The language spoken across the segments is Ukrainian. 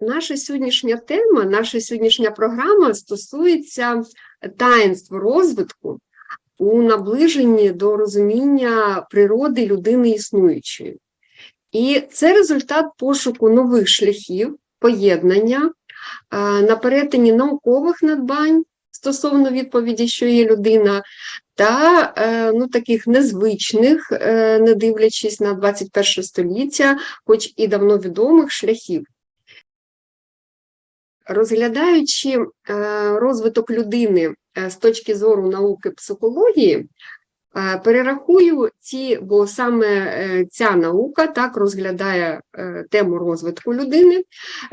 наша сьогоднішня тема, наша сьогоднішня програма стосується таїнств розвитку у наближенні до розуміння природи людини існуючої. І це результат пошуку нових шляхів поєднання е, на перетині наукових надбань стосовно відповіді, що є людина, та е, ну, таких незвичних, е, не дивлячись на 21 століття, хоч і давно відомих шляхів. Розглядаючи е, розвиток людини е, з точки зору науки психології, е, перерахую ці, бо саме ця наука так розглядає тему розвитку людини.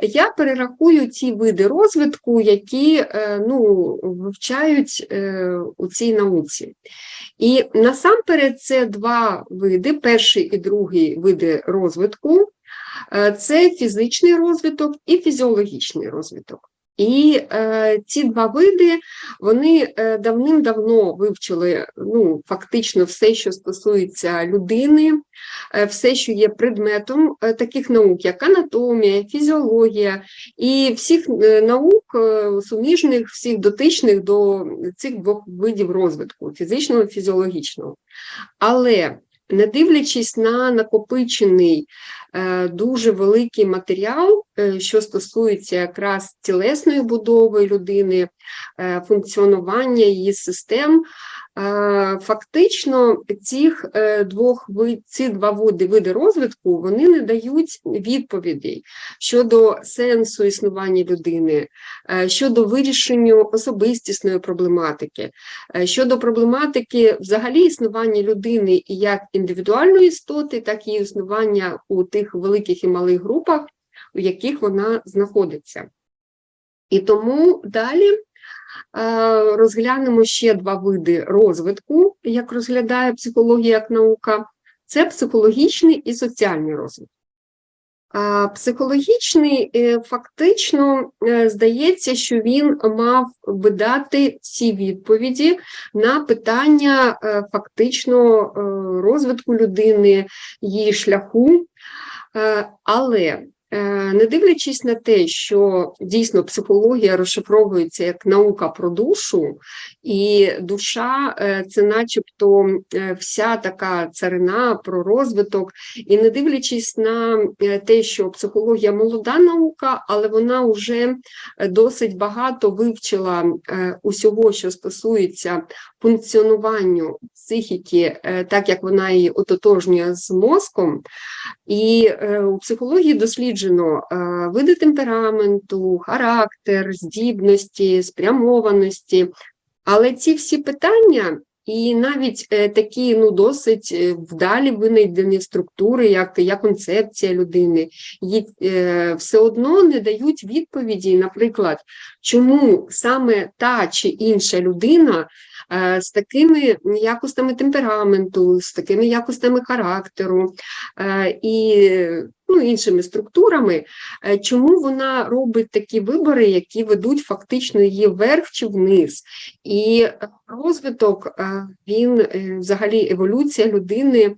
Я перерахую ті види розвитку, які ну, вивчають у цій науці. І насамперед це два види: перший і другий види розвитку. Е, Це фізичний розвиток і фізіологічний розвиток. І е, ці два види вони е, давним-давно вивчили ну, фактично все, що стосується людини, е, все, що є предметом таких наук, як анатомія, фізіологія і всіх наук суміжних, всіх дотичних до цих двох видів розвитку фізичного і фізіологічного. Але не дивлячись на накопичений е, дуже великий матеріал, е, що стосується якраз тілесної будови людини, е, функціонування її систем, фактично цих е, двох ці два види, види розвитку вони не дають відповідей щодо сенсу існування людини, е, щодо вирішення особистісної проблематики, Е, Щодо проблематики взагалі існування людини як індивідуальної істоти, так і існування у тих великих і малих групах, у яких вона знаходиться. І тому далі розглянемо ще два види розвитку, як розглядає психологія як наука. Це психологічний і соціальний розвиток. Психологічний е, фактично е, здається, що він мав би дати всі відповіді на питання е, фактично е, розвитку людини, її шляху. Е, Але е, не дивлячись на те, що дійсно психологія розшифровується як наука про душу, і душа е, це начебто е, вся така царина про розвиток, і не дивлячись на е, те, що психологія молода наука, але вона вже е, досить багато вивчила е, усього, що стосується функціонуванню психіки, е, так як вона її ототожнює з мозком. І е, у психології досліджено е, види темпераменту, характер, здібності, спрямованості. Але ці всі питання, і навіть е, такі ну, досить е, вдалі винайдені структури, як, як концепція людини, е, все одно не дають відповіді, наприклад, чому саме та чи інша людина з такими якостями темпераменту, з такими якостями характеру е, і ну, іншими структурами, е, чому вона робить такі вибори, які ведуть фактично її вверх чи вниз. І розвиток, е, він е, взагалі еволюція людини.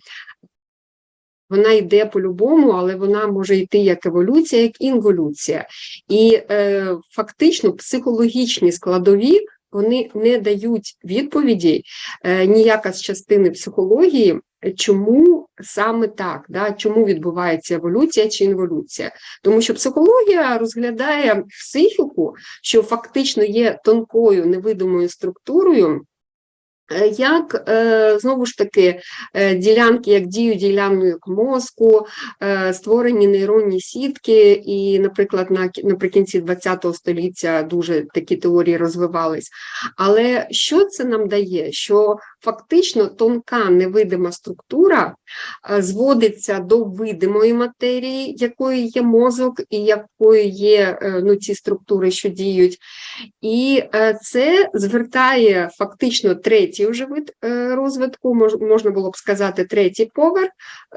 Вона йде по-любому, але вона може йти як еволюція, як інволюція. І е, фактично психологічні складові вони не дають відповіді е, ніяка з частини психології, чому саме так, да, чому відбувається еволюція чи інволюція. Тому що психологія розглядає психіку, що фактично є тонкою невидимою структурою. Е, Як е, знову ж таки е, ділянки, як дію ділянок мозку, створені нейронні сітки, і, наприклад, на, наприкінці ХХ століття дуже такі теорії розвивались. Але що це нам дає? Що фактично тонка невидима структура зводиться до видимої матерії, якою є мозок, і якою є ну, ці структури, що діють. І це звертає фактично третій вже вид е, розвитку, можна було б сказати, третій поверх,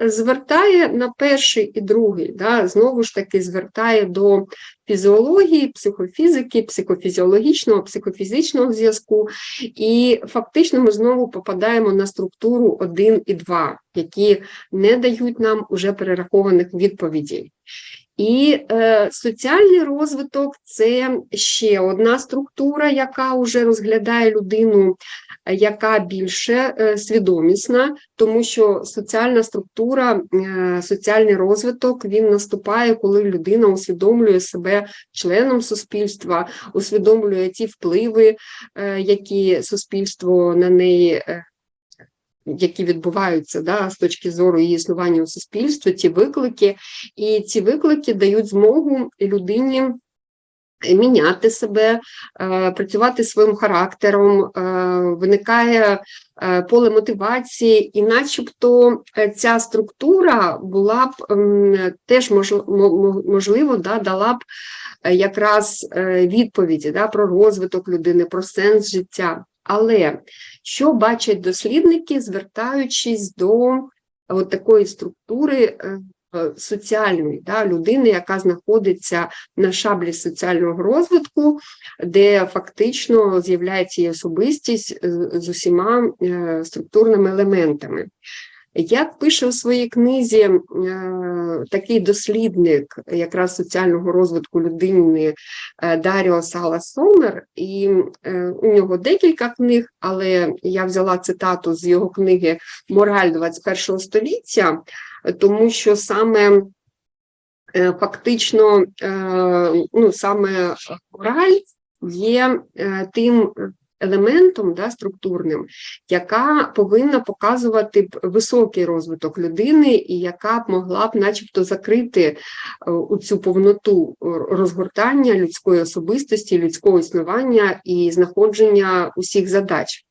звертає на перший і другий, да, знову ж таки звертає до фізіології, психофізики, психофізіологічного, психофізичного зв'язку. І фактично ми знову попадаємо на структуру 1 і 2, які не дають нам уже перерахованих відповідей. І е, соціальний розвиток це ще одна структура, яка вже розглядає людину, яка більше е, свідомісна, тому що соціальна структура, е, соціальний розвиток він наступає, коли людина усвідомлює себе членом суспільства, усвідомлює ті впливи, е, які суспільство на неї. е, які відбуваються да, з точки зору її існування у суспільстві, ті виклики, і ці виклики дають змогу людині міняти себе, е, працювати своїм характером, е, виникає е, поле мотивації, і начебто ця структура була б ем, теж можл- мо- мо- можливо да, дала б якраз відповіді да, про розвиток людини, про сенс життя. Але що бачать дослідники, звертаючись до от такої структури соціальної да, людини, яка знаходиться на шаблі соціального розвитку, де фактично з'являється її особистість е, з усіма е, структурними елементами. Як пише у своїй книзі е, такий дослідник якраз соціального розвитку людини е, Даріо Сала Сомер, і е, у нього декілька книг, але я взяла цитату з його книги Мораль 21 століття, тому що саме фактично ну, саме мораль є тим елементом да, структурним, яка повинна показувати б високий розвиток людини, і яка б могла б, начебто, закрити е, у цю повноту розгортання людської особистості, людського існування і знаходження усіх задач.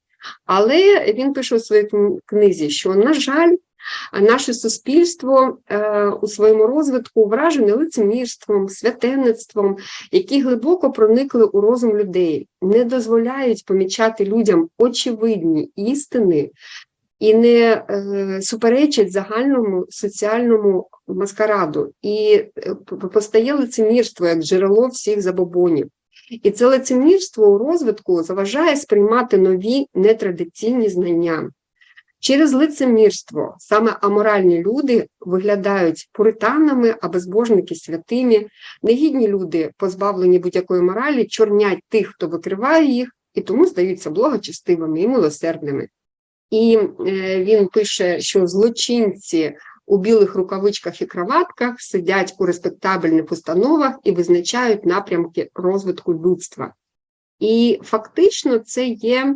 Але він пише у своїй книзі, що, на жаль, наше суспільство е, у своєму розвитку вражене лицемірством, святенництвом, які глибоко проникли у розум людей, не дозволяють помічати людям очевидні істини і не е, суперечать загальному соціальному маскараду. І е, постає лицемірство як джерело всіх забобонів. І це лицемірство у розвитку заважає сприймати нові нетрадиційні знання. Через лицемірство саме аморальні люди виглядають пуританами, а безбожники святими, негідні люди, позбавлені будь-якої моралі, чорнять тих, хто викриває їх, і тому здаються благочестивими і милосердними. І е, він пише, що злочинці у білих рукавичках і краватках сидять у респектабельних установах і визначають напрямки розвитку людства. І фактично це є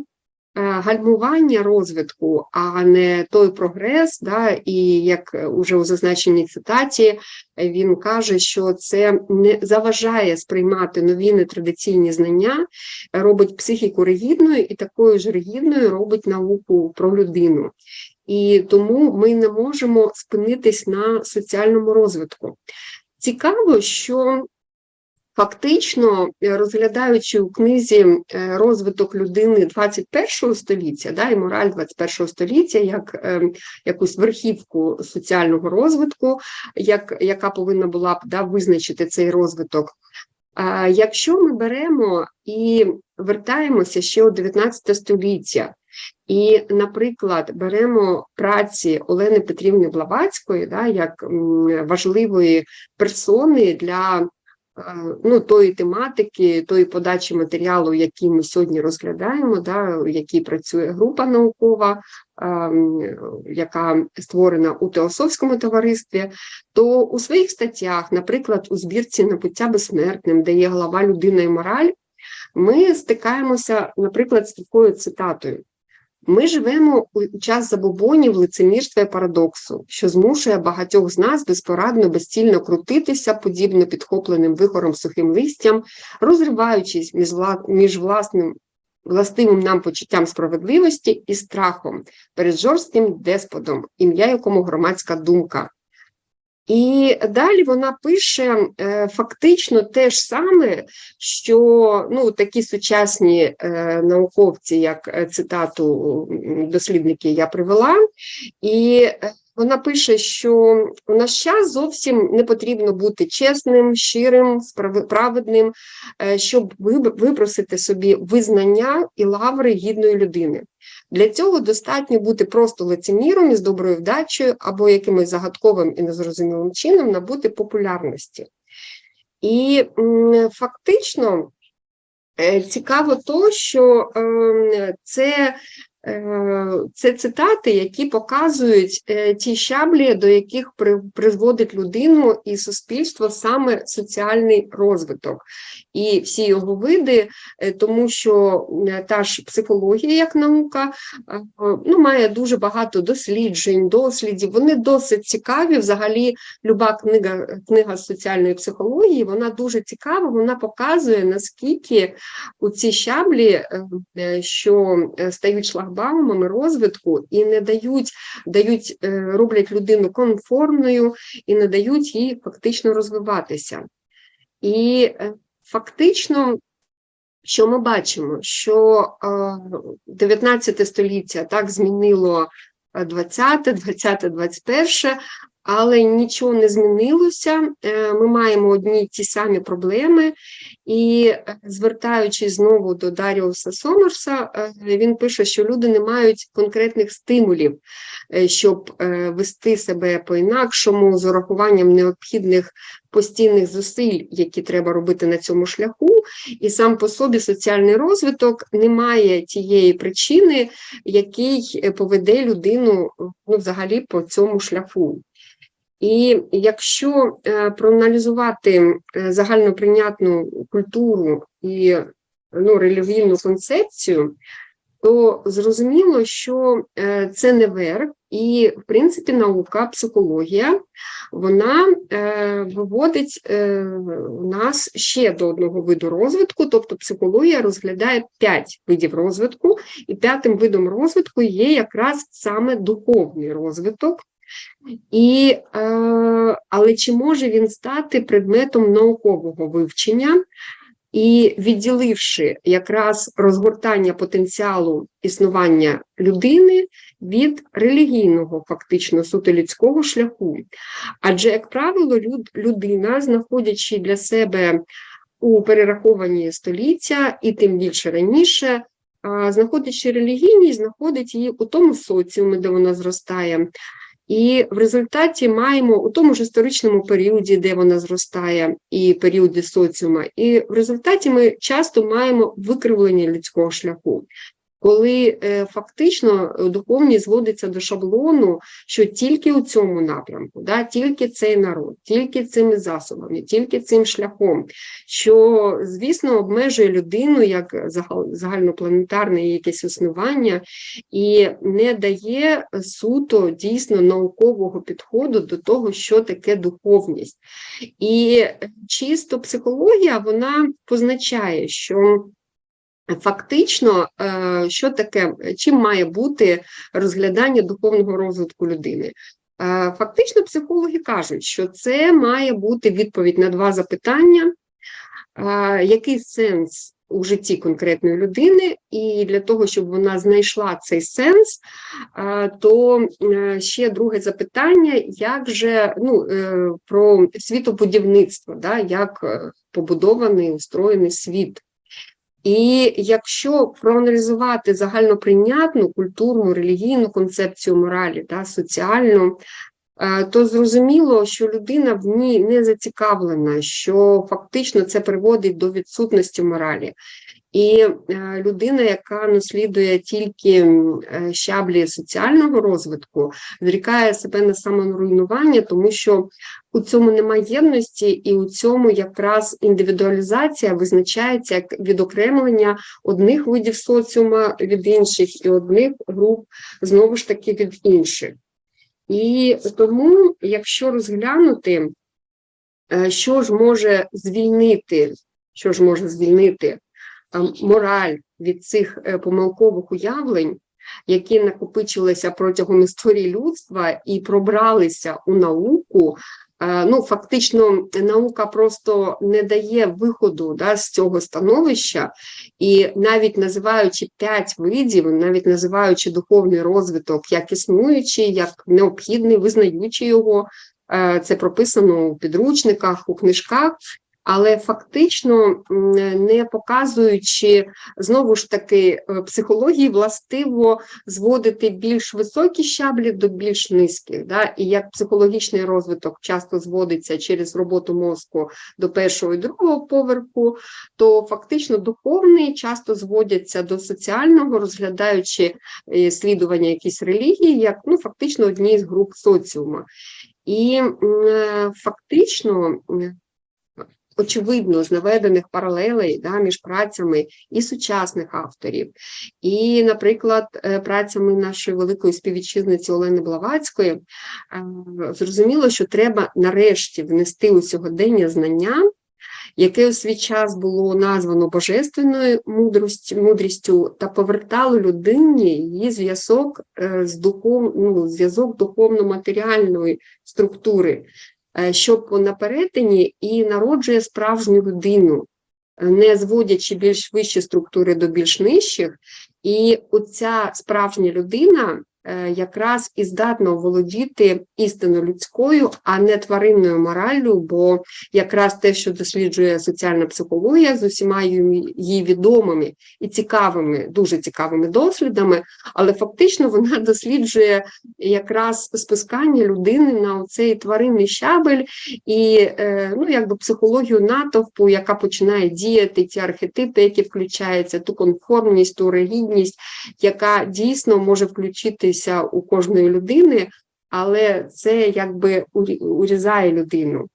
гальмування розвитку, а не той прогрес. Да, і як уже у зазначеній цитаті е, він каже, що це не заважає сприймати нові нетрадиційні знання, робить психіку ригідною і такою ж ригідною робить науку про людину. І тому ми не можемо спинитись на соціальному розвитку. Цікаво, що фактично, е, розглядаючи у книзі е, розвиток людини 21 століття, да, і мораль 21 століття як е, якусь верхівку соціального розвитку, як, яка повинна була б да, визначити цей розвиток. А якщо ми беремо і вертаємося ще у 19 століття, і, наприклад, беремо праці Олени Петрівни Блаватської, да, як важливої персони для ну, тої тематики, тої подачі матеріалу, який ми сьогодні розглядаємо, да, в якій працює група наукова, ем, яка створена у Теософському товаристві, то у своїх статтях, наприклад, у збірці «Набуття безсмертним», де є глава «Людина і мораль», ми стикаємося, наприклад, з такою цитатою. Ми живемо у час забобонів, лицемірства і парадоксу, що змушує багатьох з нас безпорадно, безцільно крутитися, подібно підхопленим вихором сухим листям, розриваючись між, між власним властивим нам почуттям справедливості і страхом перед жорстким деспотом, ім'я якому громадська думка. І далі вона пише е, фактично те ж саме, що ну, такі сучасні е, науковці, як е, цитату дослідники я привела, і вона пише, що у наш час зовсім не потрібно бути чесним, щирим, праведним, е, щоб випросити собі визнання і лаври гідної людини. Для цього достатньо бути просто лицеміром із доброю вдачею або якимось загадковим і незрозумілим чином набути популярності. І фактично е, цікаво то, що е, це, це цитати, які показують е, ті щаблі, до яких призводить людину і суспільство саме соціальний розвиток і всі його види, е, тому що е, та ж психологія як наука е, ну, має дуже багато досліджень, дослідів. Вони досить цікаві. Взагалі, люба книга, книга соціальної психології, вона дуже цікава, вона показує, наскільки у ці щаблі, е, е, що е, стають шлагбаумами розвитку і не дають, дають, е, роблять людину конформною і не дають їй фактично розвиватися. І е, фактично, що ми бачимо, що е, 19 століття так змінило е, 20, 20, 21, але нічого не змінилося. Е, Ми маємо одні ті самі проблеми, і е, звертаючись знову до Даріуса Сомерса, е, він пише, що люди не мають конкретних стимулів, щоб вести себе по-інакшому з урахуванням необхідних постійних зусиль, які треба робити на цьому шляху, і сам по собі соціальний розвиток не має тієї причини, який поведе людину ну, взагалі по цьому шляху. І якщо е, проаналізувати е, загальноприйнятну культуру і ну, релігійну концепцію, то зрозуміло, що е, це не верх, і, в принципі, наука, психологія, вона виводить нас ще до одного виду розвитку, тобто психологія розглядає п'ять видів розвитку, і п'ятим видом розвитку є якраз саме духовний розвиток. І, е, але чи може він стати предметом наукового вивчення? І відділивши якраз розгортання потенціалу існування людини від релігійного, фактично суто людського шляху. Адже, як правило, люд, людина, знаходячи для себе у перерахованні століття, і тим більше раніше, знаходячи релігійність, знаходить її у тому соціумі, де вона зростає. І в результаті маємо у тому ж історичному періоді, де вона зростає, і періоди соціума, і в результаті ми часто маємо викривлення людського шляху, коли е, фактично духовність зводиться до шаблону, що тільки у цьому напрямку, да, тільки цей народ, тільки цими засобами, тільки цим шляхом, що, звісно, обмежує людину як загальнопланетарне якесь існування і не дає суто дійсно наукового підходу до того, що таке духовність. І чисто психологія вона позначає, що фактично, е, що таке, чим має бути розглядання духовного розвитку людини. Е, Фактично, психологи кажуть, що це має бути відповідь на два запитання, е, який сенс у житті конкретної людини, і для того, щоб вона знайшла цей сенс, то ще друге запитання, як же ну, про світобудівництво, да, як побудований, устроєний світ. І якщо проаналізувати загальноприйнятну культурну, релігійну концепцію моралі, да, соціальну, е, то зрозуміло, що людина в ній не зацікавлена, що фактично це приводить до відсутності моралі. І е, людина, яка наслідує тільки е, щаблі соціального розвитку, зрікає себе на саморуйнування, тому що у цьому немає єдності, і у цьому якраз індивідуалізація визначається як відокремлення одних видів соціума від інших, і одних груп знову ж таки від інших. І тому, якщо розглянути, е, що ж може звільнити, що ж може звільнити мораль від цих е, помилкових уявлень, які накопичилися протягом історії людства і пробралися у науку. Е, Ну, фактично, наука просто не дає виходу да, з цього становища, і навіть називаючи п'ять видів, навіть називаючи духовний розвиток як існуючий, як необхідний, визнаючи його, е, це прописано у підручниках, у книжках. Але фактично не показуючи знову ж таки е, психології властиво зводити більш високі щаблі до більш низьких. Да? І як психологічний розвиток часто зводиться через роботу мозку до першого і другого поверху, то фактично духовний часто зводяться до соціального, розглядаючи е, слідування якісь релігії, як ну, фактично одні з груп соціума. І е, фактично. Очевидно, з наведених паралелей да, між працями і сучасних авторів, і, наприклад, е, працями нашої великої співвітчизниці Олени Блаватської, е, зрозуміло, що треба нарешті внести у сьогодення знання, яке у свій час було названо божественною мудростю, мудрістю та повертало людині її зв'язок е, з духов, ну, зв'язок духовно-матеріальної структури, що на перетині і народжує справжню людину, е, не зводячи більш вищі структури до більш нижчих, і оця справжня людина е, якраз і здатна володіти істинно людською, а не тваринною мораллю, бо якраз те, що досліджує соціальна психологія з усіма її відомими і цікавими, дуже цікавими дослідами, але фактично вона досліджує якраз спускання людини на цей тваринний щабель і е, ну, якби психологію натовпу, яка починає діяти, ці архетипи, які включаються, ту конформність, ту ригідність, яка дійсно може включитися у кожної людини, але це якби урізає людину.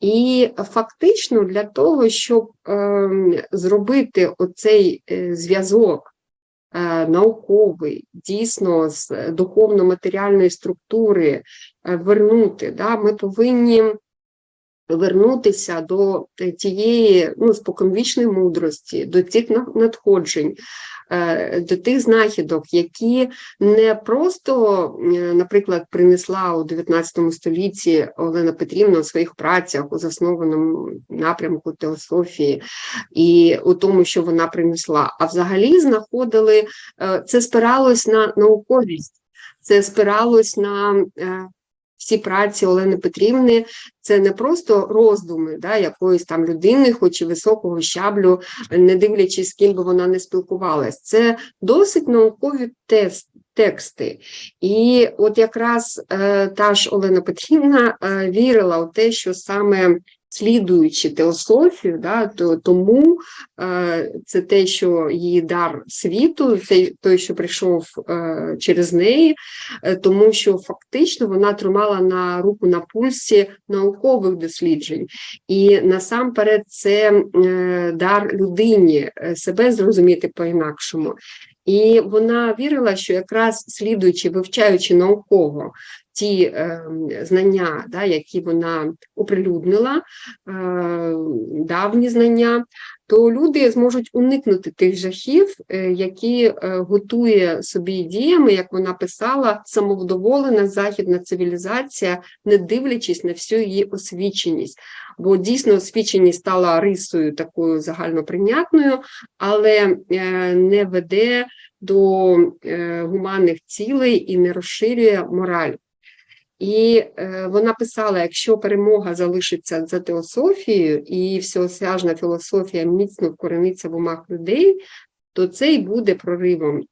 І фактично для того, щоб е, зробити оцей е, зв'язок е, науковий, дійсно з духовно-матеріальної структури е, вернути, да, ми повинні вернутися до е, тієї ну, споконвічної мудрості, до тих надходжень, е, до тих знахідок, які не просто, е, наприклад, принесла у 19 столітті Олена Петрівна у своїх працях у заснованому напрямку теософії і у тому, що вона принесла, а взагалі знаходили, це спиралось на науковість, це спиралось на всі праці Олени Петрівни, це не просто роздуми да, якоїсь там людини, хоч і високого щаблю, не дивлячись, з ким би вона не спілкувалась. Це досить наукові тест, тексти. І от якраз е, та ж Олена Петрівна е, вірила у те, що саме слідуючи теософію, да, то, тому е, це те, що її дар світу, той, той що прийшов е, через неї, е, тому що фактично вона тримала на руку на пульсі наукових досліджень. І насамперед це е, дар людині е, себе зрозуміти по-інакшому. І вона вірила, що якраз слідуючи, вивчаючи науково ті е, знання, да, які вона оприлюднила, е, давні знання, то люди зможуть уникнути тих жахів, е, які готує собі діями, як вона писала, самовдоволена західна цивілізація, не дивлячись на всю її освіченість. Бо дійсно освіченість стала рисою такою загальноприйнятною, але не веде до гуманних цілей і не розширює мораль. І е, вона писала: якщо перемога залишиться за теософією і всеосяжна філософія міцно вкорениться в умах людей, то це й буде проривом.